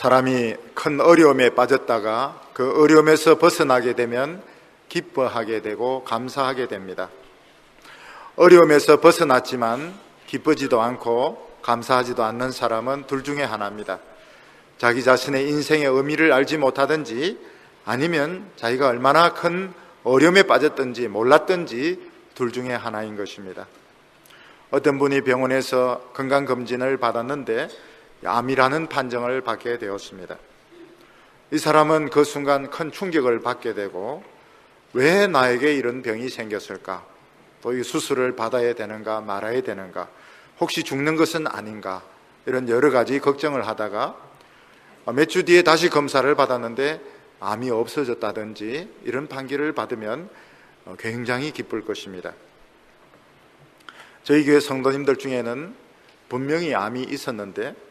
사람이 큰 어려움에 빠졌다가 그 어려움에서 벗어나게 되면 기뻐하게 되고 감사하게 됩니다. 어려움에서 벗어났지만 기쁘지도 않고 감사하지도 않는 사람은 둘 중에 하나입니다. 자기 자신의 인생의 의미를 알지 못하든지 아니면 자기가 얼마나 큰 어려움에 빠졌든지 몰랐든지 둘 중에 하나인 것입니다. 어떤 분이 병원에서 건강검진을 받았는데 암이라는 판정을 받게 되었습니다. 이 사람은 그 순간 큰 충격을 받게 되고 왜 나에게 이런 병이 생겼을까? 또 이 수술을 받아야 되는가 말아야 되는가? 혹시 죽는 것은 아닌가? 이런 여러 가지 걱정을 하다가 몇 주 뒤에 다시 검사를 받았는데 암이 없어졌다든지 이런 판결을 받으면 굉장히 기쁠 것입니다. 저희 교회 성도님들 중에는 분명히 암이 있었는데 뭐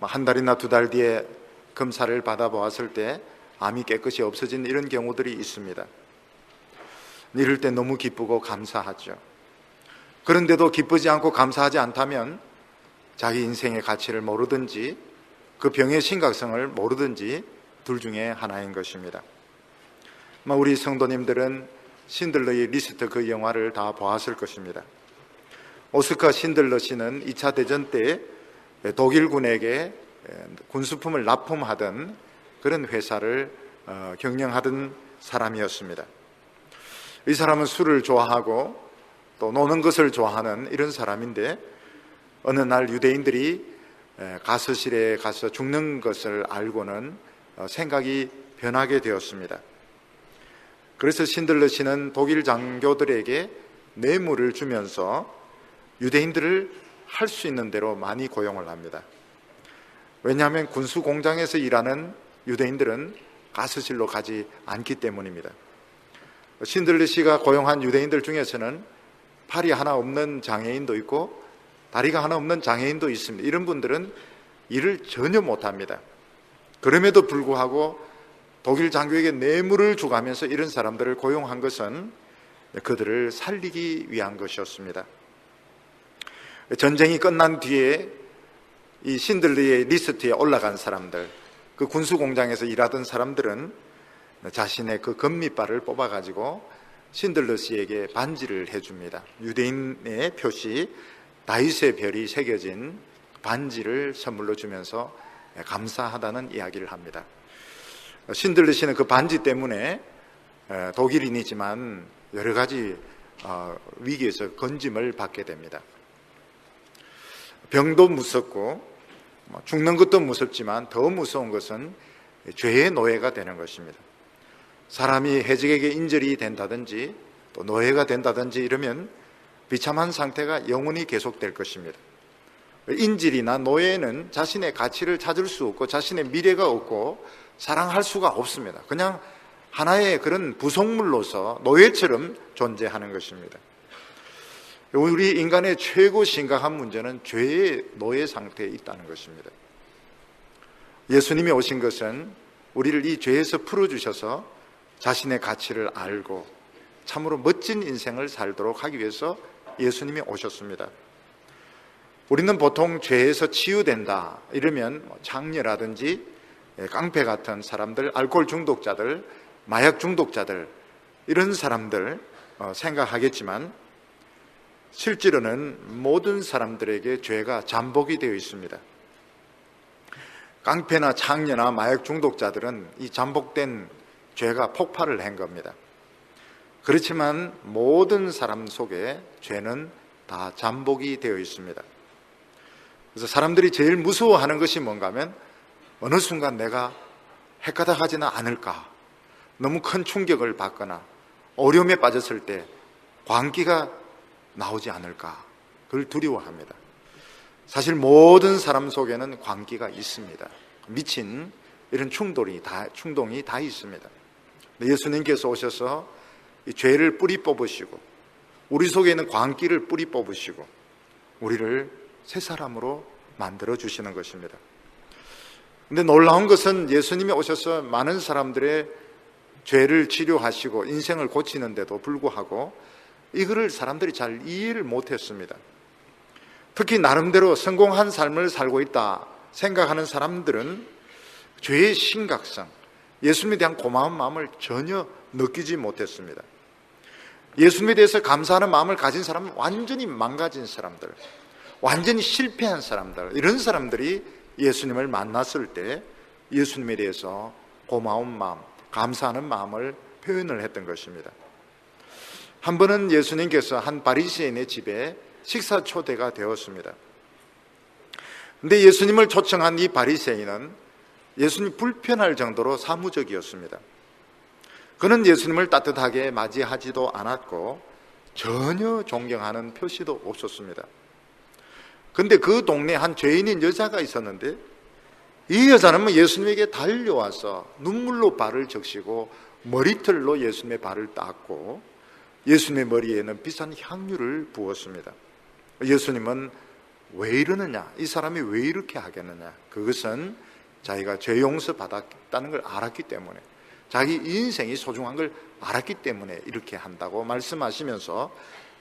한 달이나 두 달 뒤에 검사를 받아보았을 때 암이 깨끗이 없어진 이런 경우들이 있습니다. 이럴 때 너무 기쁘고 감사하죠. 그런데도 기쁘지 않고 감사하지 않다면 자기 인생의 가치를 모르든지 그 병의 심각성을 모르든지 둘 중에 하나인 것입니다. 우리 성도님들은 신들러의 리스트 그 영화를 다 보았을 것입니다. 오스카 신들러 씨는 2차 대전 때 독일군에게 군수품을 납품하던 그런 회사를 어, 경영하던 사람이었습니다. 이 사람은 술을 좋아하고 또 노는 것을 좋아하는 이런 사람인데 어느 날 유대인들이 가서실에 가서 죽는 것을 알고는 어, 생각이 변하게 되었습니다. 그래서 신들러 씨는 독일 장교들에게 뇌물을 주면서 유대인들을 할 수 있는 대로 많이 고용을 합니다. 왜냐하면 군수 공장에서 일하는 유대인들은 가스실로 가지 않기 때문입니다. 신들리 씨가 고용한 유대인들 중에서는 팔이 하나 없는 장애인도 있고 다리가 하나 없는 장애인도 있습니다. 이런 분들은 일을 전혀 못합니다. 그럼에도 불구하고 독일 장교에게 뇌물을 주가면서 이런 사람들을 고용한 것은 그들을 살리기 위한 것이었습니다. 전쟁이 끝난 뒤에 이 신들리의 리스트에 올라간 사람들, 그 군수 공장에서 일하던 사람들은 자신의 그 금밑발을 뽑아가지고 신들러 씨에게 반지를 해줍니다. 유대인의 표시 다윗의 별이 새겨진 반지를 선물로 주면서 감사하다는 이야기를 합니다. 신들러 씨는 그 반지 때문에 독일인이지만 여러 가지 어, 위기에서 건짐을 받게 됩니다. 병도 무섭고 뭐 죽는 것도 무섭지만 더 무서운 것은 죄의 노예가 되는 것입니다. 사람이 해적에게 인절이 된다든지 또 노예가 된다든지 이러면 비참한 상태가 영원히 계속될 것입니다. 인질이나 노예는 자신의 가치를 찾을 수 없고 자신의 미래가 없고 사랑할 수가 없습니다. 그냥 하나의 그런 부속물로서 노예처럼 존재하는 것입니다. 우리 인간의 최고 심각한 문제는 죄의 노예 상태에 있다는 것입니다. 예수님이 오신 것은 우리를 이 죄에서 풀어주셔서 자신의 가치를 알고 참으로 멋진 인생을 살도록 하기 위해서 예수님이 오셨습니다. 우리는 보통 죄에서 치유된다 이러면 뭐 장녀라든지 깡패 같은 사람들, 알코올 중독자들, 마약 중독자들 이런 사람들 어, 생각하겠지만 실제로는 모든 사람들에게 죄가 잠복이 되어 있습니다. 깡패나 창녀나 마약 중독자들은 이 잠복된 죄가 폭발을 한 겁니다. 그렇지만 모든 사람 속에 죄는 다 잠복이 되어 있습니다. 그래서 사람들이 제일 무서워하는 것이 뭔가 하면 어느 순간 내가 헷가닥하지는 않을까 너무 큰 충격을 받거나 어려움에 빠졌을 때 광기가 나오지 않을까 그걸 두려워합니다. 사실 모든 사람 속에는 광기가 있습니다. 미친 이런 충돌이 다 충동이 다 있습니다. 예수님께서 오셔서 죄를 뿌리 뽑으시고 우리 속에 있는 광기를 뿌리 뽑으시고 우리를 새 사람으로 만들어 주시는 것입니다. 근데 놀라운 것은 예수님이 오셔서 많은 사람들의 죄를 치료하시고 인생을 고치는데도 불구하고 이거를 사람들이 잘 이해를 못했습니다. 특히 나름대로 성공한 삶을 살고 있다 생각하는 사람들은 죄의 심각성, 예수님에 대한 고마운 마음을 전혀 느끼지 못했습니다. 예수님에 대해서 감사하는 마음을 가진 사람은 완전히 망가진 사람들, 완전히 실패한 사람들, 이런 사람들이 예수님을 만났을 때 예수님에 대해서 고마운 마음, 감사하는 마음을 표현을 했던 것입니다. 한 번은 예수님께서 한 바리새인의 집에 식사 초대가 되었습니다. 근데 예수님을 초청한 이 바리새인은 예수님 불편할 정도로 사무적이었습니다. 그는 예수님을 따뜻하게 맞이하지도 않았고 전혀 존경하는 표시도 없었습니다. 근데 그 동네에 한 죄인인 여자가 있었는데 이 여자는 뭐 예수님에게 달려와서 눈물로 발을 적시고 머리털로 예수님의 발을 닦고 예수님의 머리에는 비싼 향유를 부었습니다. 예수님은 왜 이러느냐? 이 사람이 왜 이렇게 하겠느냐? 그것은 자기가 죄 용서 받았다는 걸 알았기 때문에 자기 인생이 소중한 걸 알았기 때문에 이렇게 한다고 말씀하시면서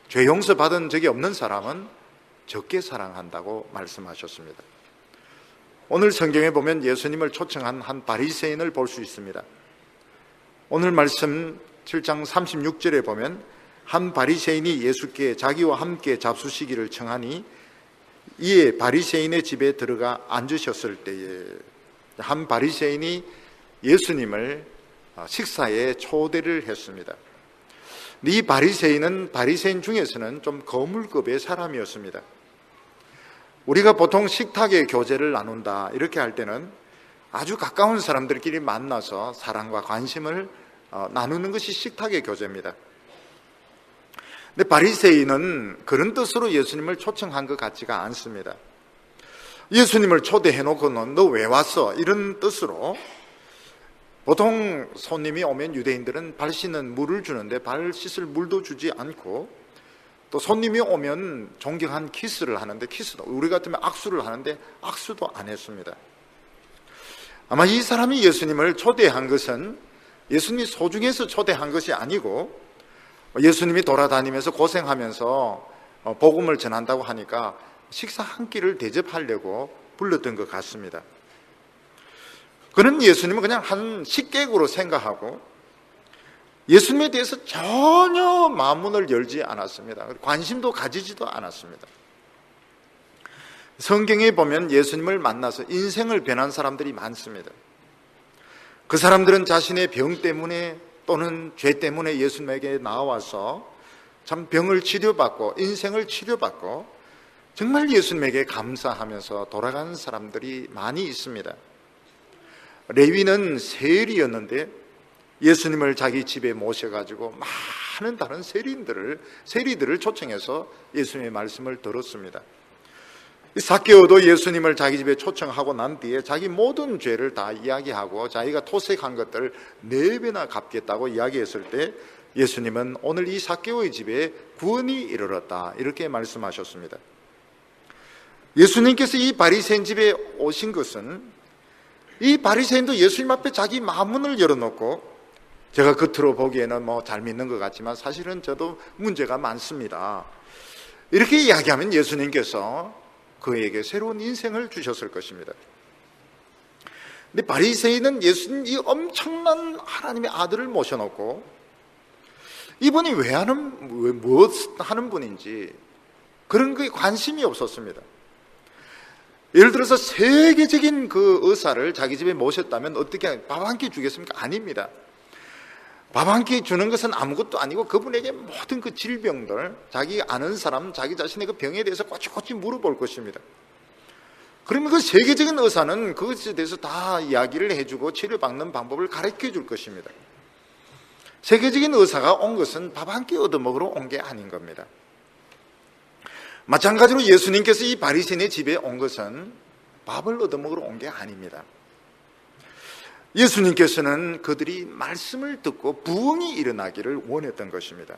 죄 용서 받은 적이 없는 사람은 적게 사랑한다고 말씀하셨습니다. 오늘 성경에 보면 예수님을 초청한 한 바리새인을 볼 수 있습니다. 오늘 말씀 7장 36절에 보면 한 바리새인이 예수께 자기와 함께 잡수시기를 청하니 이에 바리새인의 집에 들어가 앉으셨을 때에 한 바리새인이 예수님을 식사에 초대를 했습니다. 이 바리새인은 바리새인 중에서는 좀 거물급의 사람이었습니다. 우리가 보통 식탁에 교제를 나눈다 이렇게 할 때는 아주 가까운 사람들끼리 만나서 사랑과 관심을 어, 나누는 것이 식탁의 교제입니다. 근데 바리새인은 그런 뜻으로 예수님을 초청한 것 같지가 않습니다. 예수님을 초대해 놓고는 너 왜 왔어? 이런 뜻으로 보통 손님이 오면 유대인들은 발 씻는 물을 주는데 발 씻을 물도 주지 않고 또 손님이 오면 존경한 키스를 하는데 키스도 우리 같으면 악수를 하는데 악수도 안 했습니다. 아마 이 사람이 예수님을 초대한 것은 예수님이 소중해서 초대한 것이 아니고 예수님이 돌아다니면서 고생하면서 어, 복음을 전한다고 하니까 식사 한 끼를 대접하려고 불렀던 것 같습니다. 그는 예수님은 그냥 한 식객으로 생각하고 예수님에 대해서 전혀 마문을 열지 않았습니다. 관심도 가지지도 않았습니다. 성경에 보면 예수님을 만나서 인생을 변한 사람들이 많습니다. 그 사람들은 자신의 병 때문에 또는 죄 때문에 예수님에게 나와서 참 병을 치료받고 인생을 치료받고 정말 예수님에게 감사하면서 돌아가는 사람들이 많이 있습니다. 레위는 세리였는데 예수님을 자기 집에 모셔가지고 많은 다른 세리들을 세리들을 초청해서 예수님의 말씀을 들었습니다. 사케오도 예수님을 자기 집에 초청하고 난 뒤에 자기 모든 죄를 다 이야기하고 자기가 토색한 것들을 네 배나 갚겠다고 이야기했을 때 예수님은 오늘 이 사케오의 집에 구원이 이르렀다 이렇게 말씀하셨습니다. 예수님께서 이 바리새인 집에 오신 것은 이 바리새인도 예수님 앞에 자기 마문을 열어놓고 제가 겉으로 보기에는 뭐 잘 믿는 것 같지만 사실은 저도 문제가 많습니다. 이렇게 이야기하면 예수님께서 그에게 새로운 인생을 주셨을 것입니다. 근데 바리새인은 예수님 이 엄청난 하나님의 아들을 모셔놓고 이분이 왜 하는 왜 무엇 하는 분인지 그런 게 관심이 없었습니다. 예를 들어서 세계적인 그 의사를 자기 집에 모셨다면 어떻게 밥 한 끼 주겠습니까? 아닙니다. 밥 한 끼 주는 것은 아무것도 아니고 그분에게 모든 그 질병들, 자기 아는 사람, 자기 자신의 그 병에 대해서 꼬치꼬치 물어볼 것입니다. 그러면 그 세계적인 의사는 그것에 대해서 다 이야기를 해주고 치료받는 방법을 가르쳐 줄 것입니다. 세계적인 의사가 온 것은 밥 한 끼 얻어먹으러 온 게 아닌 겁니다. 마찬가지로 예수님께서 이 바리새인의 집에 온 것은 밥을 얻어먹으러 온 게 아닙니다. 예수님께서는 그들이 말씀을 듣고 부흥이 일어나기를 원했던 것입니다.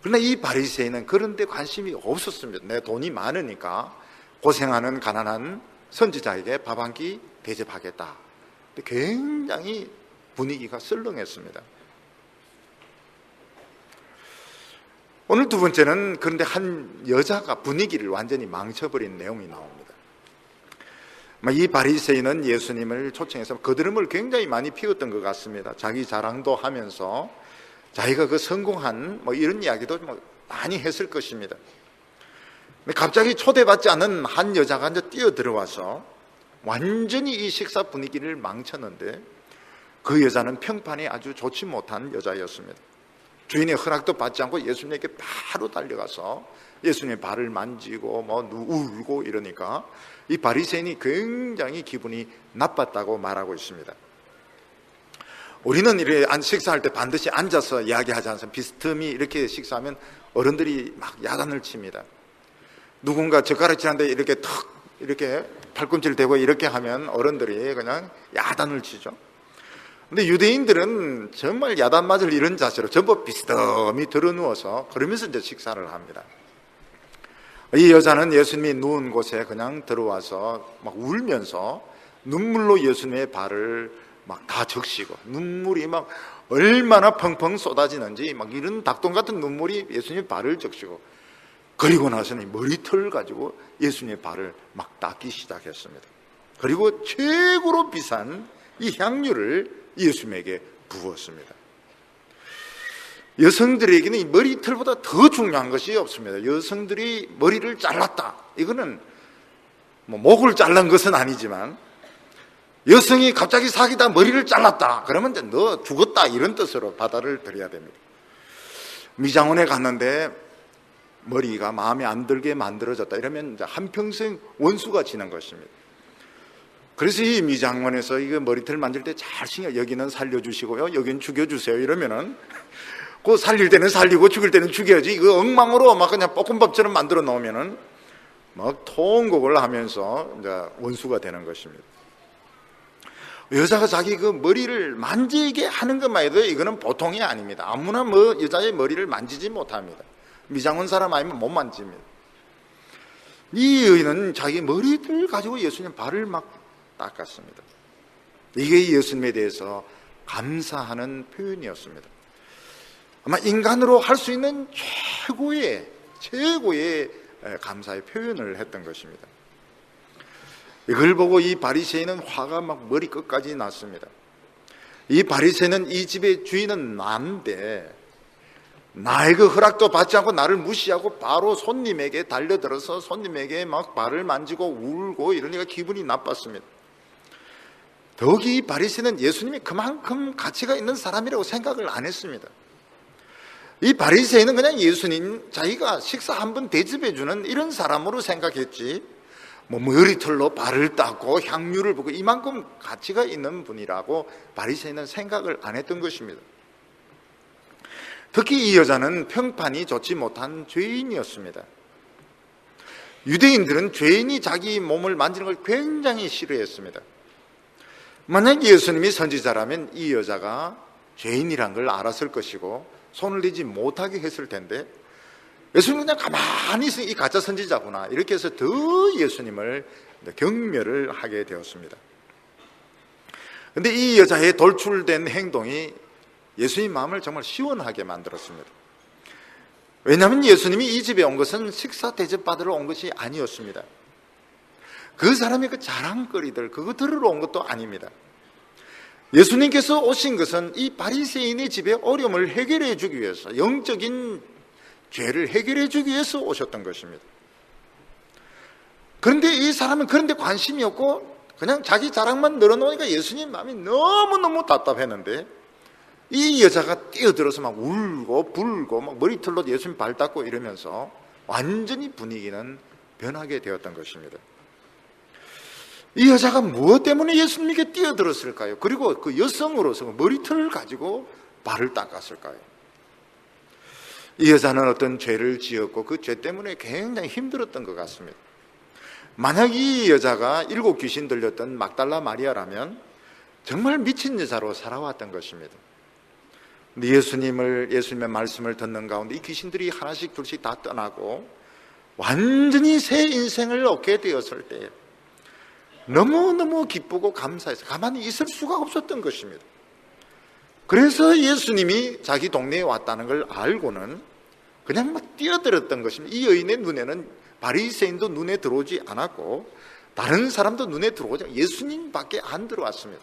그러나 이 바리새인은 그런 데 관심이 없었습니다. 내 돈이 많으니까 고생하는 가난한 선지자에게 밥 한 끼 대접하겠다. 굉장히 분위기가 썰렁했습니다. 오늘 두 번째는 그런데 한 여자가 분위기를 완전히 망쳐버린 내용이 나옵니다. 뭐이 바리새인은 예수님을 초청해서 거드름을 굉장히 많이 피웠던 것 같습니다. 자기 자랑도 하면서 자기가 그 성공한 뭐 이런 이야기도 뭐 많이 했을 것입니다. 갑자기 초대받지 않은 한 여자가 이제 뛰어 들어와서 완전히 이 식사 분위기를 망쳤는데 그 여자는 평판이 아주 좋지 못한 여자였습니다. 주인의 허락도 받지 않고 예수님에게 바로 달려가서 예수님의 발을 만지고 뭐 울고 이러니까 이 바리새인이 굉장히 기분이 나빴다고 말하고 있습니다. 우리는 이렇게 식사할 때 반드시 앉아서 이야기하지 않습니까? 비스듬히 이렇게 식사하면 어른들이 막 야단을 칩니다. 누군가 젓가락질한데 이렇게 턱 이렇게 팔꿈치를 대고 이렇게 하면 어른들이 그냥 야단을 치죠. 근데 유대인들은 정말 야단 맞을 이런 자세로 전부 비스듬히 들어누워서 그러면서 이제 식사를 합니다. 이 여자는 예수님이 누운 곳에 그냥 들어와서 막 울면서 눈물로 예수님의 발을 막 다 적시고 눈물이 막 얼마나 펑펑 쏟아지는지 막 이런 닭똥 같은 눈물이 예수님의 발을 적시고 그리고 나서는 머리털 가지고 예수님의 발을 막 닦기 시작했습니다. 그리고 최고로 비싼 이 향유를 예수님에게 부었습니다. 여성들에게는 이 머리털보다 더 중요한 것이 없습니다. 여성들이 머리를 잘랐다. 이거는 뭐 목을 잘란 것은 아니지만 여성이 갑자기 사귀다 머리를 잘랐다. 그러면 너 죽었다. 이런 뜻으로 바다를 드려야 됩니다. 미장원에 갔는데 머리가 마음에 안 들게 만들어졌다. 이러면 한평생 원수가 지는 것입니다. 그래서 이 미장원에서 이거 머리털 만질 때 잘 신경 여기는 살려주시고요. 여기는 죽여주세요. 이러면은 그 살릴 때는 살리고 죽일 때는 죽여야지. 이거 엉망으로 막 그냥 볶음밥처럼 만들어 놓으면은 막 통곡을 하면서 이제 원수가 되는 것입니다. 여자가 자기 그 머리를 만지게 하는 것만 해도 이거는 보통이 아닙니다. 아무나 뭐 여자의 머리를 만지지 못합니다. 미장원 사람 아니면 못 만집니다. 이 여인은 자기 머리를 가지고 예수님 발을 막 닦았습니다. 이게 예수님에 대해서 감사하는 표현이었습니다. 아마 인간으로 할 수 있는 최고의 최고의 감사의 표현을 했던 것입니다. 이걸 보고 이 바리새인은 화가 막 머리 끝까지 났습니다. 이 바리새는 이 집의 주인은 난데 나의 그 허락도 받지 않고 나를 무시하고 바로 손님에게 달려들어서 손님에게 막 발을 만지고 울고 이러니까 기분이 나빴습니다. 더욱이 이 바리새는 예수님이 그만큼 가치가 있는 사람이라고 생각을 안 했습니다. 이 바리새인은 그냥 예수님 자기가 식사 한 번 대접해 주는 이런 사람으로 생각했지. 뭐 머리털로 발을 닦고 향유를 보고 이만큼 가치가 있는 분이라고 바리새인은 생각을 안 했던 것입니다. 특히 이 여자는 평판이 좋지 못한 죄인이었습니다. 유대인들은 죄인이 자기 몸을 만지는 걸 굉장히 싫어했습니다. 만약 예수님이 선지자라면 이 여자가 죄인이란 걸 알았을 것이고 손을 대지 못하게 했을 텐데 예수님은 그냥 가만히 있으니 이 가짜 선지자구나 이렇게 해서 더 예수님을 경멸을 하게 되었습니다. 근데 이 여자의 돌출된 행동이 예수님 마음을 정말 시원하게 만들었습니다. 왜냐하면 예수님이 이 집에 온 것은 식사 대접 받으러 온 것이 아니었습니다. 그 사람의 그 자랑거리들 그거 들으러 온 것도 아닙니다. 예수님께서 오신 것은 이 바리새인의 집의 어려움을 해결해 주기 위해서 영적인 죄를 해결해 주기 위해서 오셨던 것입니다. 그런데 이 사람은 그런데 관심이 없고 그냥 자기 자랑만 늘어놓으니까 예수님 마음이 너무너무 답답했는데 이 여자가 뛰어들어서 막 울고 불고 막 머리털로 예수님 발 닦고 이러면서 완전히 분위기는 변하게 되었던 것입니다. 이 여자가 무엇 때문에 예수님에게 뛰어들었을까요? 그리고 그 여성으로서 머리털을 가지고 발을 닦았을까요? 이 여자는 어떤 죄를 지었고 그 죄 때문에 굉장히 힘들었던 것 같습니다. 만약 이 여자가 일곱 귀신 들렸던 막달라 마리아라면 정말 미친 여자로 살아왔던 것입니다. 예수님을 예수님의 말씀을 듣는 가운데 이 귀신들이 하나씩 둘씩 다 떠나고 완전히 새 인생을 얻게 되었을 때 너무너무 기쁘고 감사해서 가만히 있을 수가 없었던 것입니다. 그래서 예수님이 자기 동네에 왔다는 걸 알고는 그냥 막 뛰어들었던 것입니다. 이 여인의 눈에는 바리새인도 눈에 들어오지 않았고 다른 사람도 눈에 들어오죠. 예수님밖에 안 들어왔습니다.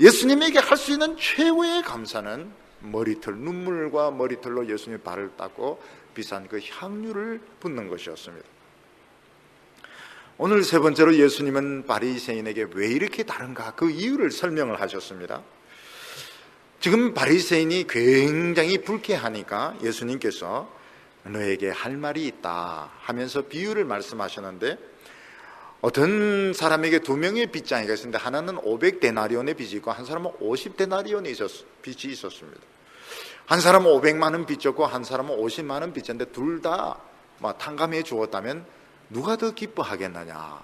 예수님에게 할 수 있는 최고의 감사는 머리털, 눈물과 머리털로 예수님의 발을 닦고 비싼 그 향유를 붓는 것이었습니다. 오늘 세 번째로 예수님은 바리새인에게 왜 이렇게 다른가 그 이유를 설명을 하셨습니다. 지금 바리새인이 굉장히 불쾌하니까 예수님께서 너에게 할 말이 있다 하면서 비유를 말씀하셨는데 어떤 사람에게 두 명의 빚장이가 있었는데 하나는 500데나리온의 빚이 있고 한 사람은 50데나리온의 있었, 빚이 있었습니다. 한 사람은 500만 원 빚졌고 한 사람은 50만 원 빚졌는데 둘 다 탕감해 주었다면 누가 더 기뻐하겠느냐?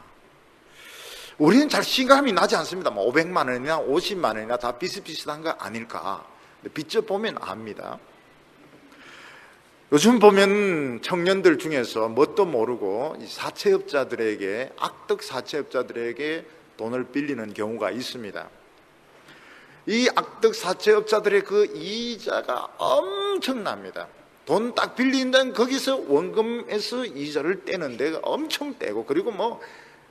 우리는 잘 실감이 나지 않습니다. 뭐 500만 원이나 50만 원이나 다 비슷비슷한 거 아닐까? 빚져 보면 압니다. 요즘 보면 청년들 중에서 뭣도 모르고 이 사채업자들에게 악덕 사채업자들에게 돈을 빌리는 경우가 있습니다. 이 악덕 사채업자들의 그 이자가 엄청납니다. 돈 딱 빌린다는 거기서 원금에서 이자를 떼는데 엄청 떼고 그리고 뭐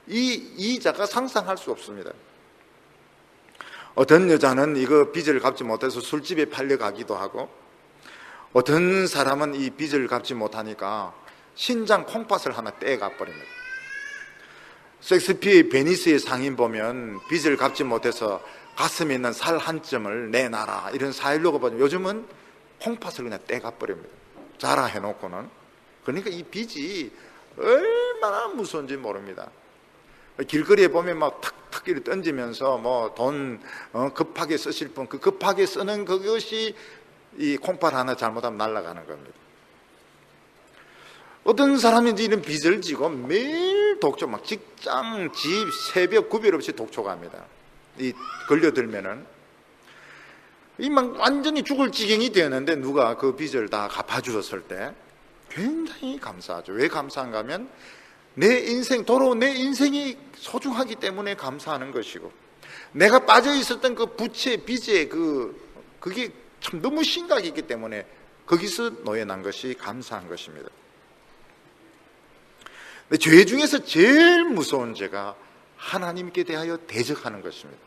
이 이자가 상상할 수 없습니다. 어떤 여자는 이거 빚을 갚지 못해서 술집에 팔려가기도 하고 어떤 사람은 이 빚을 갚지 못하니까 신장 콩팥을 하나 떼가 버립니다. 섹스피의 베니스의 상인 보면 빚을 갚지 못해서 가슴에 있는 살 한 점을 내놔라 이런 사일로가 보면 요즘은 콩팥을 그냥 떼가 버립니다. 자라 해놓고는 그러니까 이 빚이 얼마나 무서운지 모릅니다. 길거리에 보면 막 탁탁 이렇게 던지면서 뭐돈 어, 급하게 쓰실 분 그 급하게 쓰는 그것이 이 콩팥 하나 잘못하면 날아가는 겁니다. 어떤 사람이 이런 빚을 지고 매일 독촉, 막 직장, 집, 새벽 구별 없이 독촉합니다. 이 걸려들면은 이막 완전히 죽을 지경이 되었는데 누가 그 빚을 다 갚아주었을 때 굉장히 감사하죠. 왜 감사한가 하면 내 인생, 도로 내 인생이 소중하기 때문에 감사하는 것이고 내가 빠져 있었던 그 부채, 빚에 그, 그게 참 너무 심각이 있기 때문에 거기서 노예난 것이 감사한 것입니다. 근데 죄 중에서 제일 무서운 죄가 하나님께 대하여 대적하는 것입니다.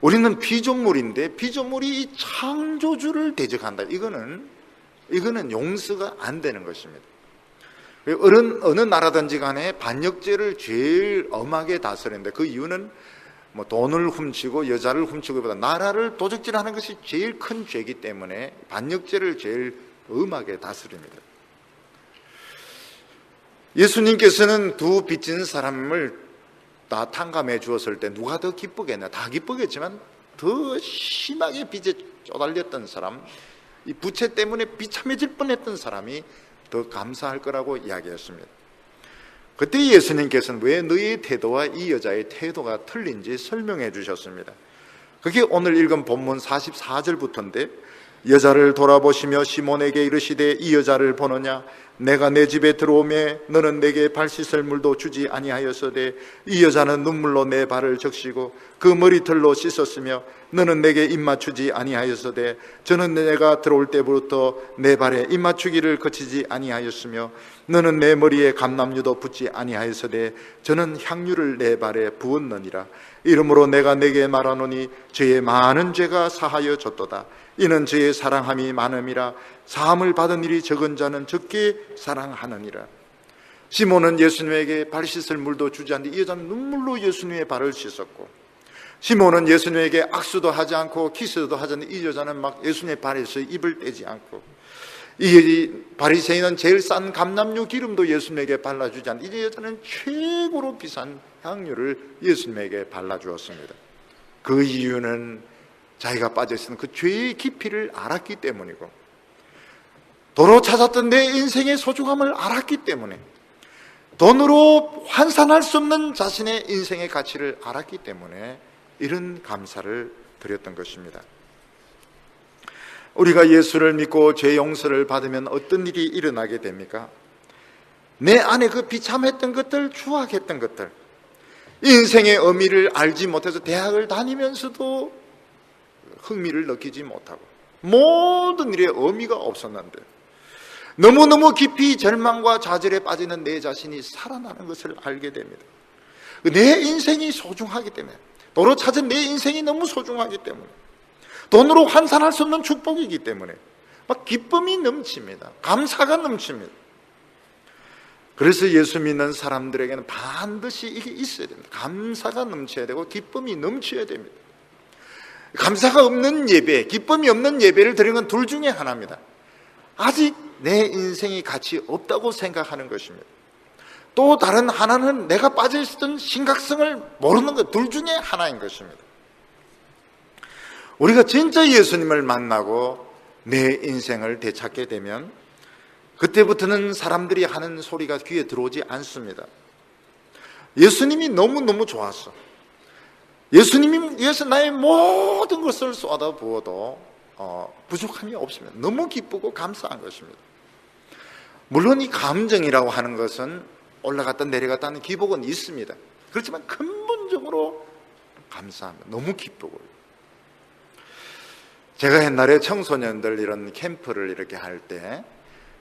우리는 피조물인데 피조물이 이 창조주를 대적한다. 이거는 이거는 용서가 안 되는 것입니다. 어느, 어느 나라든지 간에 반역죄를 제일 엄하게 다스리는데 그 이유는 뭐 돈을 훔치고 여자를 훔치고보다 나라를 도적질하는 것이 제일 큰 죄이기 때문에 반역죄를 제일 엄하게 다스립니다. 예수님께서는 두 빚진 사람을 다 탕감해 주었을 때 누가 더 기쁘겠냐? 다 기쁘겠지만 더 심하게 빚에 쪼달렸던 사람, 이 부채 때문에 비참해질 뻔했던 사람이 더 감사할 거라고 이야기했습니다. 그때 예수님께서는 왜 너의 태도와 이 여자의 태도가 틀린지 설명해 주셨습니다. 그게 오늘 읽은 본문 44절부터인데 여자를 돌아보시며 시몬에게 이르시되 이 여자를 보느냐 내가 내 집에 들어오매 너는 내게 발 씻을 물도 주지 아니하였으되 이 여자는 눈물로 내 발을 적시고 그 머리털로 씻었으며 너는 내게 입맞추지 아니하였으되 저는 내가 들어올 때부터 내 발에 입맞추기를 거치지 아니하였으며 너는 내 머리에 감남유도 붓지 아니하였으되 저는 향유를 내 발에 부었느니라 이러므로 내가 내게 말하노니 저의 많은 죄가 사하여 졌도다. 이는 저의 사랑함이 많음이라 사함을 받은 일이 적은 자는 적게 사랑하느니라. 시몬은 예수님에게 발 씻을 물도 주지 않는데 이 여자는 눈물로 예수님의 발을 씻었고 시몬은 예수님에게 악수도 하지 않고 키스도 하지 않는데 이 여자는 막 예수님의 발에서 입을 떼지 않고 이 바리새인은 제일 싼 감남유 기름도 예수님에게 발라주지 않는데 이 여자는 최고로 비싼 향유를 예수님에게 발라주었습니다 그 이유는 자기가 빠져있는 그 죄의 깊이를 알았기 때문이고 도로 찾았던 내 인생의 소중함을 알았기 때문에 돈으로 환산할 수 없는 자신의 인생의 가치를 알았기 때문에 이런 감사를 드렸던 것입니다. 우리가 예수를 믿고 죄 용서를 받으면 어떤 일이 일어나게 됩니까? 내 안에 그 비참했던 것들, 추악했던 것들, 인생의 의미를 알지 못해서 대학을 다니면서도 흥미를 느끼지 못하고 모든 일에 의미가 없었는데 너무너무 깊이 절망과 좌절에 빠지는 내 자신이 살아나는 것을 알게 됩니다. 내 인생이 소중하기 때문에 도로 찾은 내 인생이 너무 소중하기 때문에 돈으로 환산할 수 없는 축복이기 때문에 막 기쁨이 넘칩니다. 감사가 넘칩니다. 그래서 예수 믿는 사람들에게는 반드시 이게 있어야 됩니다. 감사가 넘쳐야 되고 기쁨이 넘쳐야 됩니다. 감사가 없는 예배, 기쁨이 없는 예배를 드리는 건 둘 중에 하나입니다. 아직 내 인생이 가치 없다고 생각하는 것입니다. 또 다른 하나는 내가 빠져 있었던 심각성을 모르는 것, 둘 중에 하나인 것입니다. 우리가 진짜 예수님을 만나고 내 인생을 되찾게 되면 그때부터는 사람들이 하는 소리가 귀에 들어오지 않습니다. 예수님이 너무너무 좋았어. 예수님이 위해서 나의 모든 것을 쏟아 부어도 어, 부족함이 없습니다. 너무 기쁘고 감사한 것입니다. 물론 이 감정이라고 하는 것은 올라갔다 내려갔다 하는 기복은 있습니다. 그렇지만 근본적으로 감사합니다. 너무 기쁘고요. 제가 옛날에 청소년들 이런 캠프를 이렇게 할 때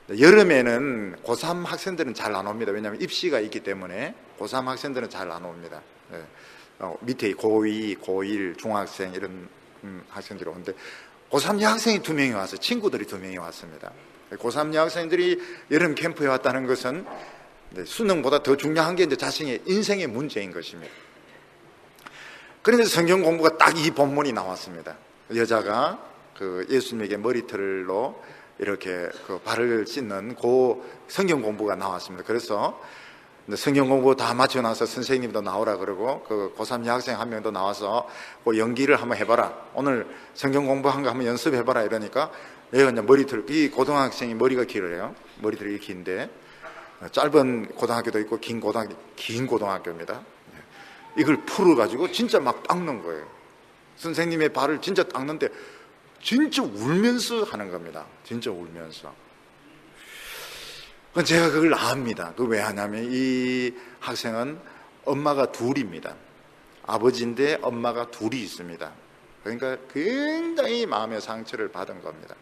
여름에는 고3 학생들은 잘 안 옵니다. 왜냐하면 입시가 있기 때문에 고3 학생들은 잘 안 옵니다. 네. 어, 밑에 고2, 고1, 중학생 이런 음, 학생들이 오는데 고3 여학생이 두 명이 와서 친구들이 두 명이 왔습니다. 고3 여학생들이 여름 캠프에 왔다는 것은 네, 수능보다 더 중요한 게 이제 자신의 인생의 문제인 것입니다. 그런데 성경 공부가 딱 이 본문이 나왔습니다. 여자가 그 예수님에게 머리털로 이렇게 그 발을 씻는 그 성경 공부가 나왔습니다. 그래서 성경 공부 다 마치고 나서 선생님도 나오라 그러고 그 고3 여학생 한 명도 나와서 그 연기를 한번 해봐라. 오늘 성경 공부한 거 한번 연습해봐라 이러니까 얘가 이제 머리털 이 고등학생이 머리가 길어요. 머리털이 긴데 짧은 고등학교도 있고 긴 고등학교 긴 고등학교입니다. 이걸 풀어가지고 진짜 막 닦는 거예요. 선생님의 발을 진짜 닦는데 진짜 울면서 하는 겁니다. 진짜 울면서. 제가 그걸 압니다. 그 왜 하냐면 이 학생은 엄마가 둘입니다. 아버지인데 엄마가 둘이 있습니다. 그러니까 굉장히 마음의 상처를 받은 겁니다.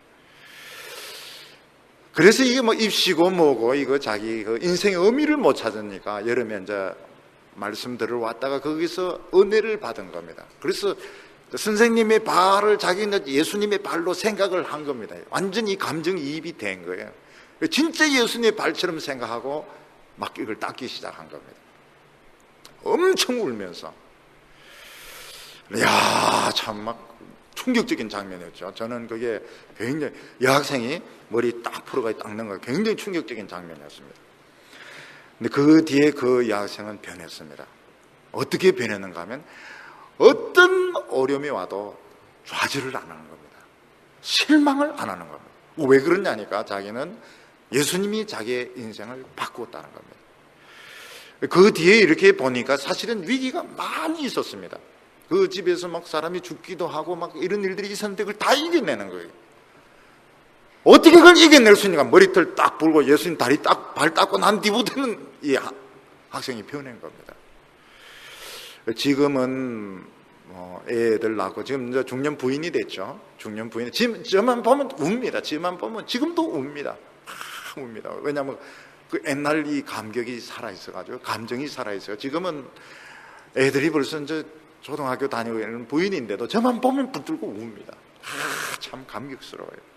그래서 이게 뭐 입시고 뭐고 이거 자기 그 인생의 의미를 못 찾으니까 여름에 이제 말씀 들어왔다가 거기서 은혜를 받은 겁니다. 그래서 선생님의 발을 자기는 예수님의 발로 생각을 한 겁니다. 완전히 감정이입이 된 거예요. 진짜 예수님의 발처럼 생각하고 막 이걸 닦기 시작한 겁니다. 엄청 울면서. 이야, 참 막 충격적인 장면이었죠. 저는 그게 굉장히, 여학생이 머리 딱 풀어가 닦는 거 굉장히 충격적인 장면이었습니다. 근데 그 뒤에 그 여학생은 변했습니다. 어떻게 변했는가 하면 어떤 어려움이 와도 좌절을 안 하는 겁니다. 실망을 안 하는 겁니다. 왜 그러냐니까 자기는 예수님이 자기의 인생을 바꾸었다는 겁니다. 그 뒤에 이렇게 보니까 사실은 위기가 많이 있었습니다. 그 집에서 막 사람이 죽기도 하고 막 이런 일들이 있었는데 그걸 다 이겨내는 거예요. 어떻게 그걸 이겨낼 수 있는가? 머리털 딱 불고 예수님 다리 딱, 발 닦고 난 뒤부터는 이 학생이 변한 겁니다. 지금은 뭐 애들 낳고 지금 이제 중년 부인이 됐죠. 중년 부인. 지금 저만 보면 웁니다. 지만 보면 지금도 웁니다. 아, 웁니다. 왜냐하면 그 옛날 이 감격이 살아 있어가지고 감정이 살아 있어요. 지금은 애들이 벌써 이제 초등학교 다니고 있는 부인인데도 저만 보면 붙들고 웁니다. 아, 참 감격스러워요.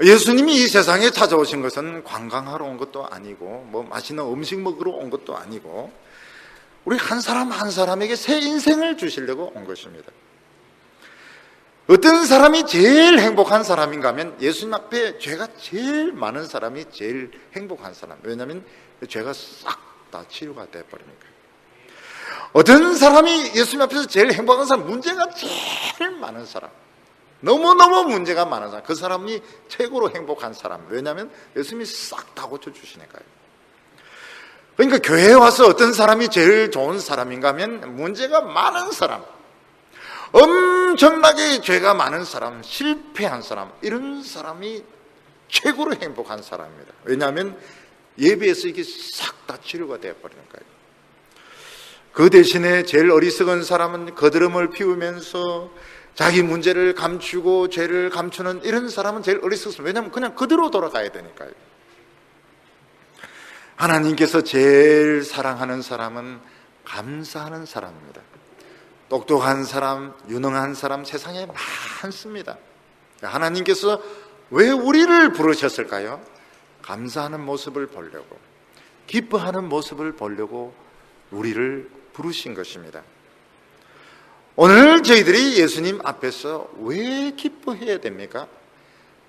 예수님이 이 세상에 찾아오신 것은 관광하러 온 것도 아니고 뭐 맛있는 음식 먹으러 온 것도 아니고 우리 한 사람 한 사람에게 새 인생을 주시려고 온 것입니다. 어떤 사람이 제일 행복한 사람인가 하면 예수님 앞에 죄가 제일 많은 사람이 제일 행복한 사람. 왜냐하면 죄가 싹 다 치료가 돼버리니까. 어떤 사람이 예수님 앞에서 제일 행복한 사람, 문제가 제일 많은 사람. 너무너무 문제가 사람. 그 사람이 최고로 행복한 사람. 왜냐하면 예수님이 싹 다 고쳐주시니까요. 그러니까 교회에 와서 어떤 사람이 제일 좋은 사람인가 하면 문제가 많은 사람. 엄청나게 죄가 많은 사람, 실패한 사람, 이런 사람이 최고로 행복한 사람입니다. 왜냐하면 예배에서 이게 싹 다 치료가 되어버리니까요. 그 대신에 제일 어리석은 사람은 거드름을 피우면서 자기 문제를 감추고 죄를 감추는 이런 사람은 제일 어리석습니다. 왜냐하면 그냥 그대로 돌아가야 되니까요. 하나님께서 제일 사랑하는 사람은 감사하는 사람입니다. 똑똑한 사람, 유능한 사람 세상에 많습니다. 하나님께서 왜 우리를 부르셨을까요? 감사하는 모습을 보려고, 기뻐하는 모습을 보려고 우리를 부르신 것입니다. 오늘 저희들이 예수님 앞에서 왜 기뻐해야 됩니까?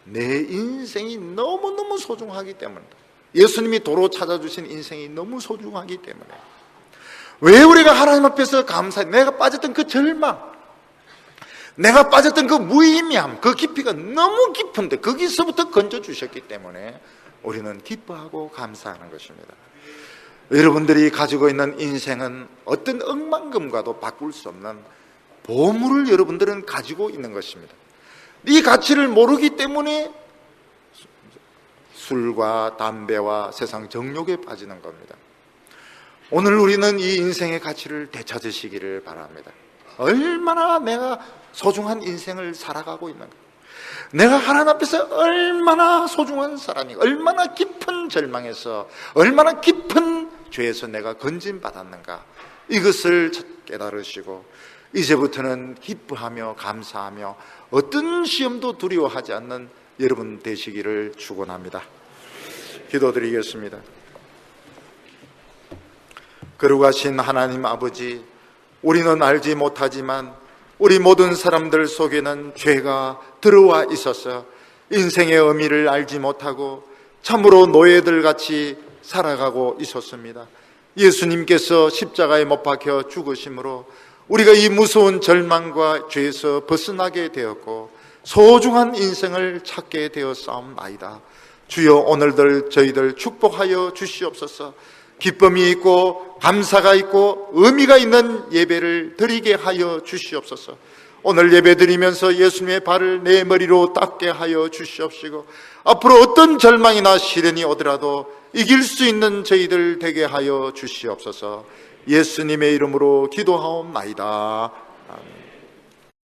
내 인생이 너무너무 소중하기 때문입니다. 예수님이 도로 찾아주신 인생이 너무 소중하기 때문에. 왜 우리가 하나님 앞에서 감사해? 내가 빠졌던 그 절망, 내가 빠졌던 그 무의미함, 그 깊이가 너무 깊은데 거기서부터 건져주셨기 때문에 우리는 기뻐하고 감사하는 것입니다. 여러분들이 가지고 있는 인생은 어떤 억만금과도 바꿀 수 없는 보물을 여러분들은 가지고 있는 것입니다. 이 가치를 모르기 때문에 술과 담배와 세상 정욕에 빠지는 겁니다. 오늘 우리는 이 인생의 가치를 되찾으시기를 바랍니다. 얼마나 내가 소중한 인생을 살아가고 있는가. 내가 하나님 앞에서 얼마나 소중한 사람이, 얼마나 깊은 절망에서, 얼마나 깊은 죄에서 내가 건진 받았는가. 이것을 깨달으시고, 이제부터는 기뻐하며 감사하며 어떤 시험도 두려워하지 않는 여러분 되시기를 축원합니다. 기도드리겠습니다. 거룩하신 하나님 아버지, 우리는 알지 못하지만 우리 모든 사람들 속에는 죄가 들어와 있어서 인생의 의미를 알지 못하고 참으로 노예들 같이 살아가고 있었습니다. 예수님께서 십자가에 못 박혀 죽으심으로 우리가 이 무서운 절망과 죄에서 벗어나게 되었고 소중한 인생을 찾게 되었사옵나이다. 주여 오늘들 저희들 축복하여 주시옵소서. 기쁨이 있고 감사가 있고 의미가 있는 예배를 드리게 하여 주시옵소서. 오늘 예배 드리면서 예수님의 발을 내 머리로 닦게 하여 주시옵시고 앞으로 어떤 절망이나 시련이 오더라도 이길 수 있는 저희들 되게 하여 주시옵소서. 예수님의 이름으로 기도하옵나이다.